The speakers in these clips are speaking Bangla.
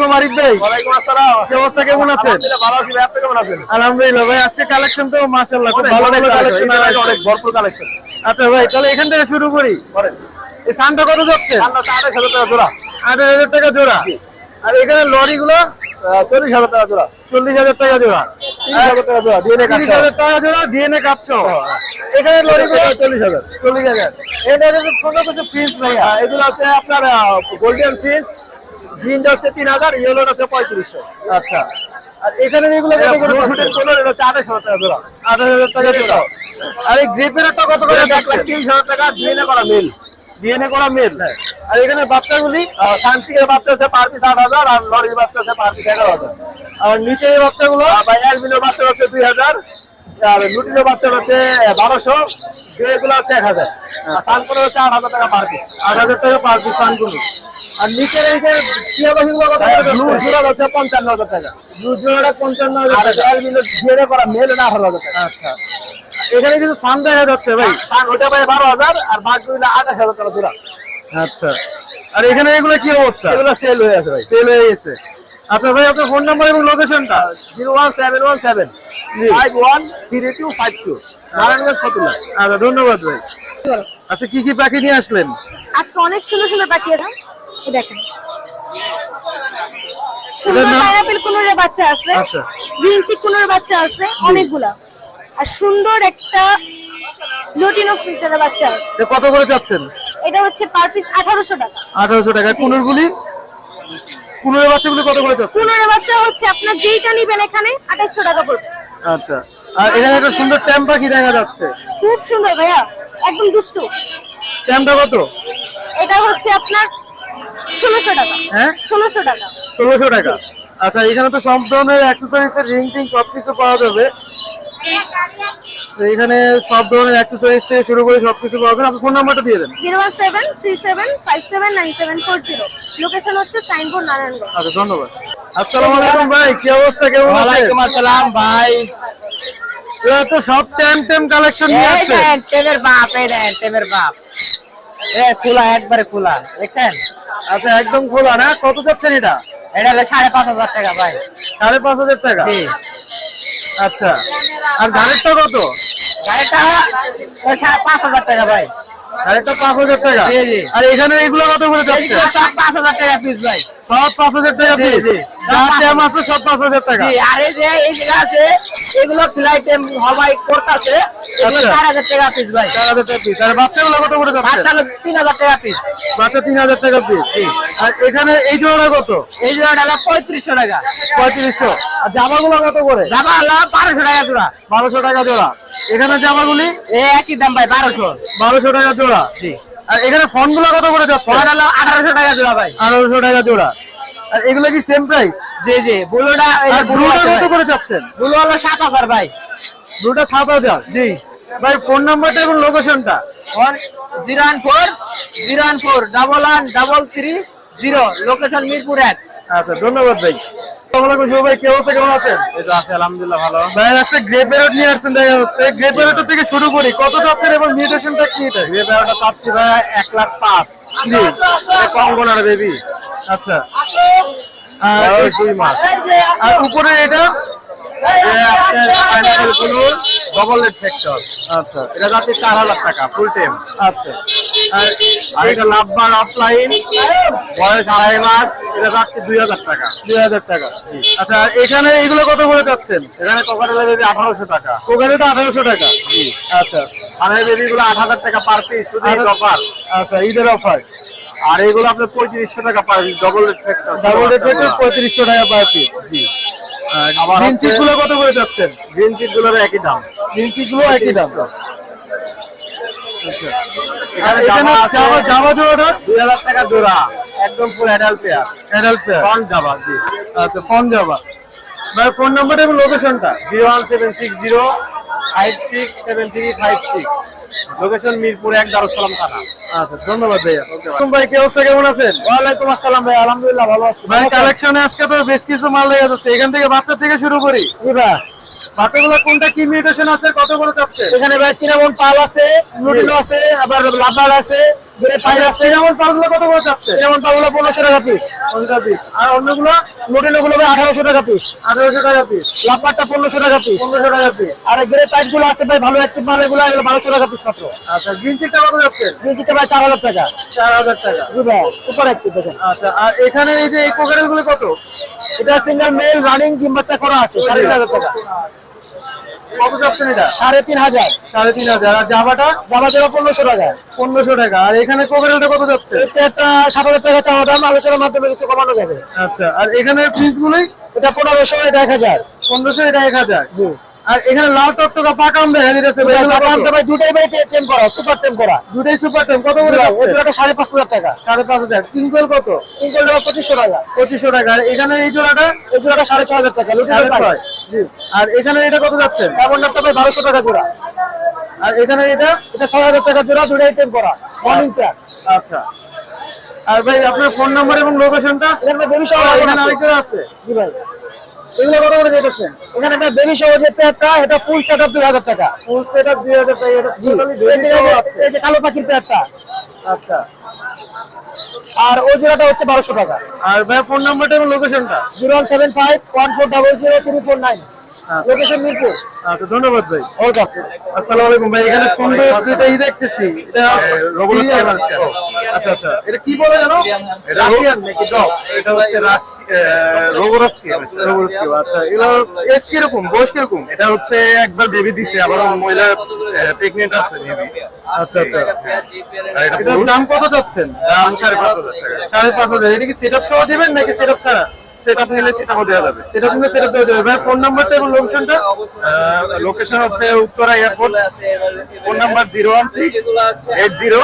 আলাইকুম আরিফ ভাই। ওয়ালাইকুম আসসালাম। কি অবস্থা কেমন আছেন? ভালো আছি ভাই। আপনি কেমন আছেন? আলহামদুলিল্লাহ ভাই আজকে কালেকশন তো মাশাআল্লাহ খুব ভালো ভালো কালেকশন কালেকশন অনেক ভরপুর কালেকশন আচ্ছা ভাই তাহলে এখান থেকে শুরু করি। করেন। এই সানটা কত যাচ্ছে? টাকা জোড়া। টাকা আর এখানে লরি গুলো চল্লিশ হাজার টাকা জোড়া। চল্লিশ হাজার টাকা জোড়া। তিরিশ হাজার টাকা জোড়া ডিএনএ তিরিশ হাজার টাকা জোড়া ডিএনএ কাপছো এখানে লরি চল্লিশ হাজার। চল্লিশ হাজার। এটা কিছু এগুলো হচ্ছে আপনার গোল্ডেন ফিস গ্রিনটা হচ্ছে তিন হাজার ইয়েলোটা হচ্ছে পঁয়ত্রিশশো। আচ্ছা। আর এখানে আঠাশ হাজার টাকা জোড়া। আঠাশ হাজার টাকা জোড়া। আর এই গ্রেপের একটা কত করে? এক লাখ তিরিশ হাজার টাকা ডিএনএ করা মিল ডিএনএ করা মেল আর এখানে বাচ্চাগুলি সানসিকের বাচ্চা আছে পার পিস আট হাজার আর লরির বাচ্চা আছে পার পিস এগারো হাজার। আর নিচে এই বাচ্চাগুলো বা অ্যালবিনোর বাচ্চা হচ্ছে দুই হাজার। আর লুটিনোর বাচ্চা হচ্ছে বারোশো এগুলো হচ্ছে এক হাজার। আর সানকোনের হচ্ছে আট হাজার টাকা পার পিস আট হাজার টাকা পার পিস পানগুলি। আর নিচের এই টিয়া পাখিগুলো করে ব্লু জোড়া হচ্ছে পঞ্চান্ন হাজার টাকা। ব্লু জোড়াটা পঞ্চান্ন হাজার টাকা। অ্যালবিনোর ঝিয়ে করা মেল এটা আঠারো হাজার টাকা আচ্ছা। এখানে কিছু সান দেখা যাচ্ছে ভাই। সান ওটা ভাই বারো হাজার আর বাকিগুলো আঠাশ হাজার টাকা জোড়া। আচ্ছা। আর এখানে এগুলো কি অবস্থা? এগুলো সেল হয়ে আছে ভাই। সেল হয়ে গেছে। আচ্ছা ভাই আপনার ফোন নাম্বার এবং লোকেশনটা zero one seven one seven. Five one three two five two Narayanganj Fatullah আচ্ছা ধন্যবাদ ভাই। আচ্ছা কি কি পাখি নিয়ে আসলেন? আজকে অনেক সুন্দর সুন্দর পাখি আছে। এই দেখেন। সুন্দর পাইনাপেল কুনুরের বাচ্চা আছে। আচ্ছা। গ্রিন চিক কুনুরের বাচ্চা আছে। অনেকগুলা। আর সুন্দর একটা লুটিনো ফিচারের বাচ্চা আছে। কত করে যাচ্ছেন? এটা হচ্ছে পার পিস আঠারোশো টাকা। আঠারোশো টাকা কুনুরগুলি? কুনুরের বাচ্চাগুলি কত করে যাচ্ছে? কুনুরের বাচ্চা হচ্ছে আপনার যেইটা নিবেন এখানে আঠাশশো টাকা পড়বে আচ্ছা। আর এখানে একটা সুন্দর ট্যাম পাখি দেখা যাচ্ছে? খুব সুন্দর ভাইয়া একদম দুষ্টু। ট্যামটা কত? এটা হচ্ছে আপনার ষোলোশো টাকা। হ্যাঁ? ষোলোশো টাকা। ষোলোশো টাকা। আচ্ছা এখানে তো সব ধরনের অ্যাক্সেসরিজ রিং টিং সব কিছু পাওয়া যাবে। এখানে সব ধরনের অ্যাক্সেসরিজ থেকে শুরু করে সবকিছু যাবে আপনি ফোন নাম্বারটা দিয়ে দেন। Zero one seven three seven five seven nine seven four zero. Location হচ্ছে সাইনবোর্ড নারায়ণগঞ্জ। আচ্ছা ধন্যবাদ। আসসালামু আলাইকুম ভাই কি অবস্থা? কেমন আছেন? আসসালাম ভাই। এরা তো সব ট্যাম ট্যাম কালেকশন নিয়ে আসছে। টেমের বাপ এই দেন টেমের বাপ। এ খোলা একবারে খোলা দেখছেন? আচ্ছা একদম খোলা না? কত যাচ্ছেন এটা? এটা হলো সাড়ে পাঁচ হাজার টাকা ভাই। সাড়ে পাঁচ হাজার টাকা। জি। আচ্ছা। আর ধারেরটা কত? গাড়িটা পাঁচ হাজার টাকা ভাই। গাড়িটা পাঁচ হাজার টাকা। জি, জি। আর এখানে এগুলো কত করে পাঁচ হাজার টাকা পিস ভাই। সব পাঁচ হাজার টাকা জি, পিস জি। আছে সব পাঁচ হাজার টাকা। আর এই যে এই জায়গা আছে এগুলো ফ্লাইট হওয়াই করতেছে। চার হাজার টাকা পিস ভাই। চার হাজার টাকা পিস আর বাচ্চাগুলো কত করে বাচ্চা তিন হাজার টাকা পিস বাচ্চা তিন হাজার টাকা পিস আর এখানে এই জোড়া কত? এই জোড়াটা হলো পঁয়ত্রিশশো টাকা। পঁয়ত্রিশশো। আর জামাগুলো কত করে? জামা হলো বারোশো টাকা জোড়া। বারোশো টাকা জোড়া। এখানে জামাগুলি? একই দাম ভাই বারোশো। বারোশো টাকা জোড়া। আর এখানে ফোনগুলো কত করে যাচ্ছে? ফোন হলো আঠারোশো টাকা জোড়া ভাই। আঠারোশো টাকা জোড়া। আর এগুলো কি সেম প্রাইস জি জি। ব্লুটা আর ব্লুটা কত করে যাচ্ছেন ব্লু হলো সাত হাজার ভাই। ব্লুটা সাত হাজার? জি। ভাই ফোন নাম্বারটা এবং লোকেশনটা phone zero one four zero one four double one double three zero location Mirpur এক। আচ্ছা ধন্যবাদ ভাই। এক লাখ পাঁচ। কঙ্গনার বেবি আচ্ছা। আর দুই মাস। আর উপরে এটা? ডবল ফ্যাক্টর আচ্ছা। এটা যাচ্ছে চার হাজার টাকা ফুল টাইম আচ্ছা। আর এটা লাভবার অফলাইন বয়স আড়াই মাস এটা যাচ্ছে দুই হাজার টাকা। দুই হাজার টাকা। আচ্ছা এখানে এইগুলো কত করে যাচ্ছেন? এখানে কোকারেলা বেবি আঠারোশো টাকা। কোকারেটা আঠারোশো টাকা? আচ্ছা আর এই বেবি গুলো আট হাজার টাকা পার পিস শুধু অফার আচ্ছা ঈদের অফার আর এগুলো আপনার পঁয়ত্রিশশো টাকা per piece double late factor double rate রেটে পঁয়ত্রিশশো টাকা পার পিস জি। আবার গ্রিন কত করে যাচ্ছেন? গ্রিন চিপগুলোর একই দাম। গ্রিনগুলো একই দাম। আর এখানে এখানে জামা আছে। জামা জামা জোড়াটা দুই হাজার টাকা জোড়া। একদম পুরো অ্যাডাল্ট পেয়ার অ্যাডাল্ট পেয়ার ফন জামা জি। আচ্ছা ফোন জামা। ভাই ফোন নাম্বারটা এবং লোকেশনটা লোকেশন মিরপুর এক দারুসালাম থানা। আচ্ছা ধন্যবাদ ভাইয়া। ভাই। কি অবস্থা? কেমন আছেন? ওয়ালাইকুম আসসালাম ভাই আলহামদুলিল্লাহ ভালো আছি। ভাই কালেকশনে আজকে তো বেশ কিছু মাল যাচ্ছে। এখান থেকে বাচ্চা থেকে শুরু করি। কোনটা কি মিউটেশন আছে কত করে এখানে ভাই চিনামন পাল আছে লুটিনো আছে আবার লাভার আছে যেমন পারগুলো কত করে যাচ্ছে যেমন পাগুলো পনেরোশো টাকা পিস পঞ্চাশ পিস আর অন্যগুলো? লোটিনো গুলো আঠারোশো টাকা পিস আঠারোশো টাকা পিস লাপারটা পনেরোশো টাকা পিস পনেরোশো টাকা পিস আর গ্রে গুলো আছে ভাই ভালো একটি মাল এগুলো এগুলো বারোশো টাকা পিস মাত্র। আচ্ছা গ্রিন চিকটা কত যাচ্ছে? দিয়েছিতে ভাই চার হাজার টাকা। চার হাজার টাকা। জি ভাই সুপার অ্যাক্টিভ দেখেন। আচ্ছা আর এখানে এই যে এই কত? এটা সিঙ্গেল মেল রানিং ডিম বাচ্চা করা আছে সাড়ে হাজার টাকা। কত যাচ্ছেন এটা? সাড়ে তিন হাজার। সাড়ে তিন হাজার। আর জামাটা? জামা যাবে পনেরোশো টাকা। পনেরোশো টাকা। আর এখানে কোকারেলটা কত যাচ্ছে? একটা সাত হাজার টাকা চাওয়া দাম আলোচনার মাধ্যমে কিছু কমানো যাবে। আচ্ছা আর এখানে ফিস গুলোই? এটা পনেরোশো এটা এক হাজার। পনেরোশো এটা এক হাজার। জি। আর এখানে লাল টকটকা পাকাম দেখা যেতেছে ভাই, ভাই দুটাই ভাই টেম করা সুপার টেম করা। দুটাই সুপার টেম কত করে ওই যাচ্ছে? জোড়াটা সাড়ে পাঁচ হাজার টাকা। সাড়ে পাঁচ হাজার। কিংকল কত? তিন টাকা পঁচিশশো টাকা। পঁচিশশো টাকা। আর এখানে এই জোড়াটা? এই জোড়াটা সাড়ে ছয় হাজার টাকা সাড়ে ছয় জি। আর এখানে এটা কত যাচ্ছে? এমন না তবে বারোশো টাকা জোড়া। আর এখানে এটা? এটা ছয় হাজার টাকা জোড়া দুটাই টেম করা। মর্নিং প্যাক আচ্ছা। আর ভাই আপনার ফোন নাম্বার এবং লোকেশনটা এখানে বেবি আছে? জি ভাই। এগুলো কত করে যেতেছেন এখানে একটা বেবি এটা ফুল সেট আপ দুই হাজার টাকা। ফুল সেট আপ দুই হাজার টাকা এটা এই যে- কালো পাখির আচ্ছা। আর ওই জোড়াটা হচ্ছে বারোশো টাকা। আর ভাই ফোন নাম্বারটা এবং লোকেশনটা zero one seven five one four double zero three four nine. Location Mirpur. আচ্ছা ধন্যবাদ ভাই। ওয়েলকাম আসসালামু আলাইকুম ভাই এখানে সুন্দর ই দেখতেছি। এটা কামাল। আছে। আচ্ছা আচ্ছা। এটা কি বলে জানো? এটা রাশিয়ান নাকি? ডগ এটা হচ্ছে রোগরস্কি আচ্ছা। এজ কীরকম? বয়স কীরকম? এটা হচ্ছে একবার বেবি দিছে আবার মহিলা প্রেগনেন্ট আছে বেবি আচ্ছা আচ্ছা। এটা এটার দাম কত যাচ্ছেন? দাম সাড়ে পাঁচ হাজার টাকা। সাড়ে পাঁচ হাজার। এটা কি সেট আপ সহ দিবেন নাকি সেট আপ ছাড়া? সেটা নিলে সেটাও দেওয়া যাবে। সেট নিলে সেট দেওয়া যাবে। ভাই ফোন নাম্বারটা এবং লোকেশনটা লোকেশন হচ্ছে Uttara airport phone number zero one six eight zero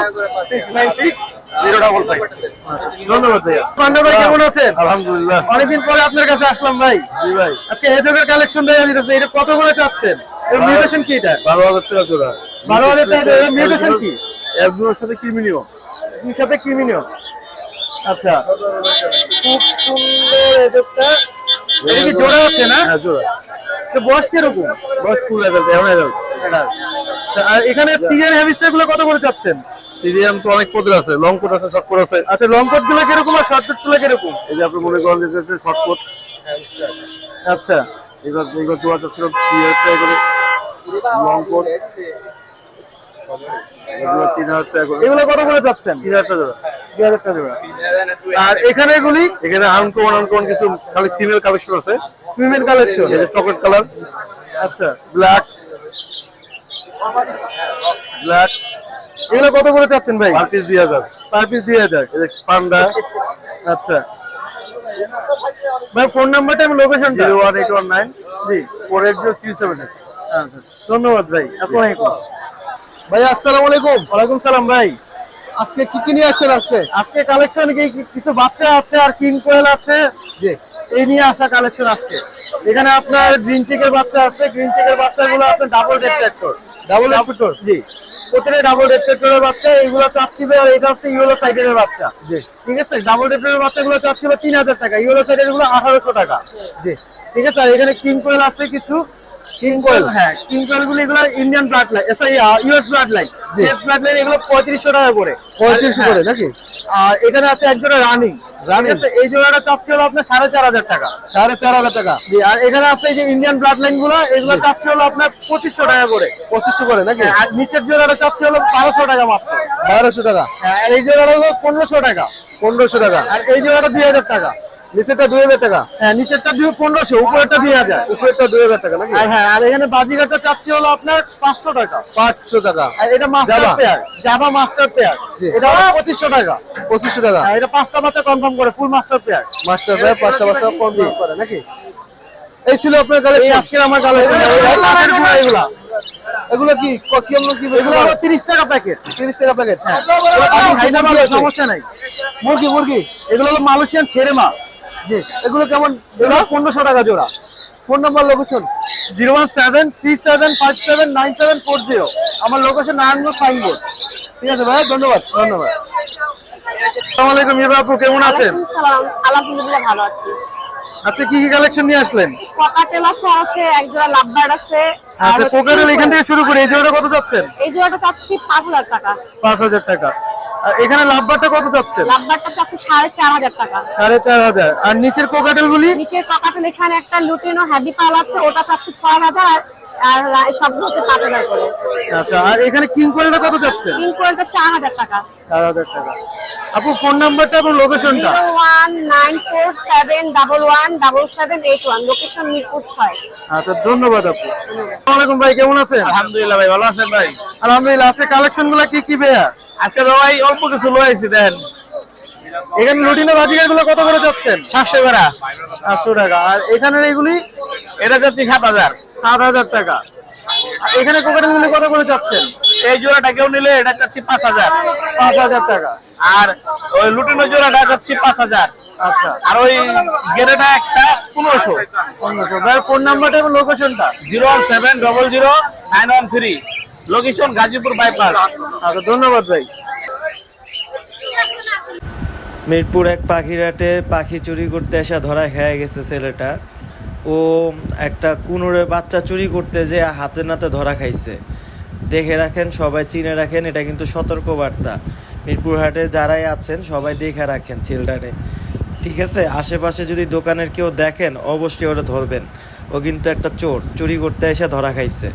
six nine six zero double five ধন্যবাদ ভাইয়া। পান্ডা ভাই কেমন আছেন? আলহামদুলিল্লাহ। অনেকদিন পরে আপনার কাছে আসলাম ভাই। জি ভাই। আজকে হেজকের কালেকশন দেখা দিতেছে এটা কত করে চাচ্ছেন? এর মিউটেশন কি এটা? বারো হাজার টাকা জোড়া বারো হাজার টাকা মিউটেশন কি? একজনের সাথে ক্রিমিনিও দুই সাথে ক্রিমিনিও আচ্ছা। খুব সুন্দর এডেকটা এটা কি জোড়া আছে না? হ্যাঁ জোড়া। তো বয়স কীরকম? বয়স ফুল লেভেল এখন লেভেল আর এখানে সিরিয়াল হ্যাভিস্টারগুলো কত করে চাচ্ছেন? সিরিয়াম তো অনেক কোড আছে লং কোড আছে শর্ট কোড আছে। আচ্ছা লং কোটগুলো কীরকম আর শর্ট কোটগুলো কীরকম? এই যে আপনি মনে করেন যে শর্ট কোড আচ্ছা। এবার এবার দু হাজার লং কোড এগুলো কত করে চাচ্ছেন? তিন হাজার টাকা দুই হাজার টাকা আর এখানে এগুলি? এখানে আনকমন আনকমন কিছু খালি ফিমেল কালেকশন আছে। ফিমেল কালেকশন চকলেট কালার আচ্ছা। ব্ল্যাক ব্ল্যাক এগুলো কত করে চাচ্ছেন ভাই? পার পিস দুই হাজার। পার পিস দুই হাজার। পান্ডা আচ্ছা। ভাই ফোন নাম্বারটা এবং লোকেশনটা zero one eight one nine জি। Four eight zero three seven আচ্ছা। ধন্যবাদ ভাই। আসসালামু আলাইকুম। ভাই আসসালামু আলাইকুম। ওয়ালাইকুম সালাম ভাই। আজকে কি কি নিয়ে আসছেন আজকে? আজকে কালেকশন কি কিছু বাচ্চা আছে আর কিং কোয়েল আছে। জি। এই নিয়ে আসা কালেকশন আজকে। এখানে আপনার গ্রিন চিকের বাচ্চা আছে। গ্রিন চিকের বাচ্চাগুলো আপনার double dead tractor double tractor জি। প্রতিটা ডাবল ডেড ট্র্যাক্টরের বাচ্চা এইগুলো চাচ্ছিল আর এটা হচ্ছে ইউলো সাইডের বাচ্চা। জি। ঠিক আছে? ডাবল ডেটের বাচ্চাগুলো চাচ্ছিল তিন হাজার টাকা। ইউরো সাইডেরগুলো আঠারোশো টাকা। জি। ঠিক আছে? এখানে কিং কোয়েল আছে কিছু। কিং কোয়েল হ্যাঁ কিং কোয়েলগুলো এগুলো Indian bloodline US bloodline US bloodline এগুলো পঁয়ত্রিশশো টাকা করে। পঁয়ত্রিশশো করে নাকি? আর এখানে আছে এক জোড়া রানিং Running? এই জোড়াটা চাচ্ছে হলো আপনার সাড়ে চার হাজার টাকা। সাড়ে চার হাজার টাকা। জি আর এখানে আছে এই যে ইন্ডিয়ান ব্লাড লাইনগুলো এগুলো চাচ্ছে হলো আপনার পঁচিশশো টাকা করে। পঁচিশশো করে নাকি? আর নিচের জোড়াটা চাচ্ছে হলো বারোশো টাকা মাত্র। বারোশো টাকা। হ্যাঁ, আর এই জোড়াটা হলো পনেরোশো টাকা। পনেরোশো টাকা। আর এই জোড়াটা দুই হাজার টাকা। নিচেরটা দুই হাজার টাকা। হ্যাঁ নিচেরটা দিয়ে পনেরোশো উপরেরটা দুই হাজার। উপরেরটা দুই হাজার টাকা নাকি? হ্যাঁ আর এখানে চাচ্ছি হলো আপনার পাঁচশো টাকা। পাঁচশো টাকা। আর এটা master? Pair Java master pair এটা হলো পঁচিশশো টাকা। পঁচিশশো টাকা। হ্যাঁ, এটা পাঁচটা বাচ্চা কনফার্ম করে ফুল মাস্টার পেয়ার মাস্টার সাহেব পাঁচটা বাচ্চা কম করে নাকি? এই ছিল আপনার কালেকশন আজকের আমার কালেকশন এগুলা এগুলো কি? কেমন কি এগুলো হলো তিরিশ টাকা প্যাকেট তিরিশ টাকা প্যাকেট হ্যাঁ। সমস্যা নাই। মুরগি মুরগি। এগুলো হলো মালয়েশিয়ান ছেড়ে মাছ। জি এগুলো কেমন এগুলো পনেরোশো টাকা জোড়া। Phone number location zero one seven three seven five seven nine seven four zero. আমার লোকেশন নারায়ণগঞ্জ সাইনবোর্ড। ঠিক আছে ভাই ধন্যবাদ ধন্যবাদ। আসসালামু আলাইকুম ইবা আপু কেমন আছেন? আলহামদুলিল্লাহ ভালো আছি। আজকে কি কি কালেকশন নিয়ে আসলেন? পকাটেল আছে আছে এক জোড়া লাভবার্ড আছে আচ্ছা হচ্ছে এখান থেকে শুরু করে এই জোড়াটা কত যাচ্ছেন? এই জোড়াটা চাচ্ছি পাঁচ হাজার টাকা। পাঁচ হাজার টাকা। আর এখানে লাভবারটা কত যাচ্ছে? লাভবারটা যাচ্ছে সাড়ে চার হাজার টাকা। সাড়ে চার হাজার। আর নিচের কোকাটেল গুলি নিচের কাকাটেল এখানে একটা লুটিনো হ্যাভি পাল আছে ওটা যাচ্ছে ছয় হাজার। আর আর সবগুলো হচ্ছে পাঁচ হাজার করে। আচ্ছা আর এখানে কিং কোয়েলটা কত যাচ্ছে? কিং কোয়েলটা চার হাজার টাকা। চার হাজার টাকা। আপু ফোন নাম্বারটা এবং লোকেশনটা one nine four seven double one double seven eight one location Mirpur ছয়। আচ্ছা ধন্যবাদ আপু। আসসালামু আলাইকুম ভাই কেমন আছেন? আলহামদুলিল্লাহ ভাই ভালো আছেন ভাই? আলহামদুলিল্লাহ আজকে কালেকশনগুলা কি কি ভাইয়া? আজকে ভাই অল্প কিছু লয়েছি দেন। এখানে লুটিনো বাজিকারগুলো কত করে যাচ্ছেন? সাতশো করা। সাতশো টাকা। আর এখানের এইগুলি এটা যাচ্ছে সাত হাজার। সাত হাজার টাকা। এখানে কোকাটেল গুলি কত করে যাচ্ছেন এই জোড়াটা কেউ নিলে এটা যাচ্ছে পাঁচ হাজার। পাঁচ হাজার টাকা। আর ওই লুটিনো জোড়াটা যাচ্ছে পাঁচ হাজার। আচ্ছা। আর ওই গেরেটা একটা পনেরোশো। পনেরোশো। ভাই ফোন নাম্বারটা এবং লোকেশনটা zero one seven double zero nine one three. Location Gazipur bypass আচ্ছা ধন্যবাদ ভাই। মিরপুর এক পাখিরাটে পাখি চুরি করতে এসে ধরা খেয়ে গেছে ছেলেটা। ও একটা কুনুরের বাচ্চা চুরি করতে যে হাতে নাতে ধরা খাইছে। দেখে রাখেন, সবাই চিনে রাখেন, এটা কিন্তু সতর্কবার্তা। মিরপুর হাটে যারাই আছেন, সবাই দেখে রাখেন চিলড্রানে ঠিক আছে? আশেপাশে যদি দোকানের কেউ দেখেন, অবশ্যই ওরা ধরবেন। ও কিন্তু একটা চোর, চুরি করতে এসে ধরা খাইছে।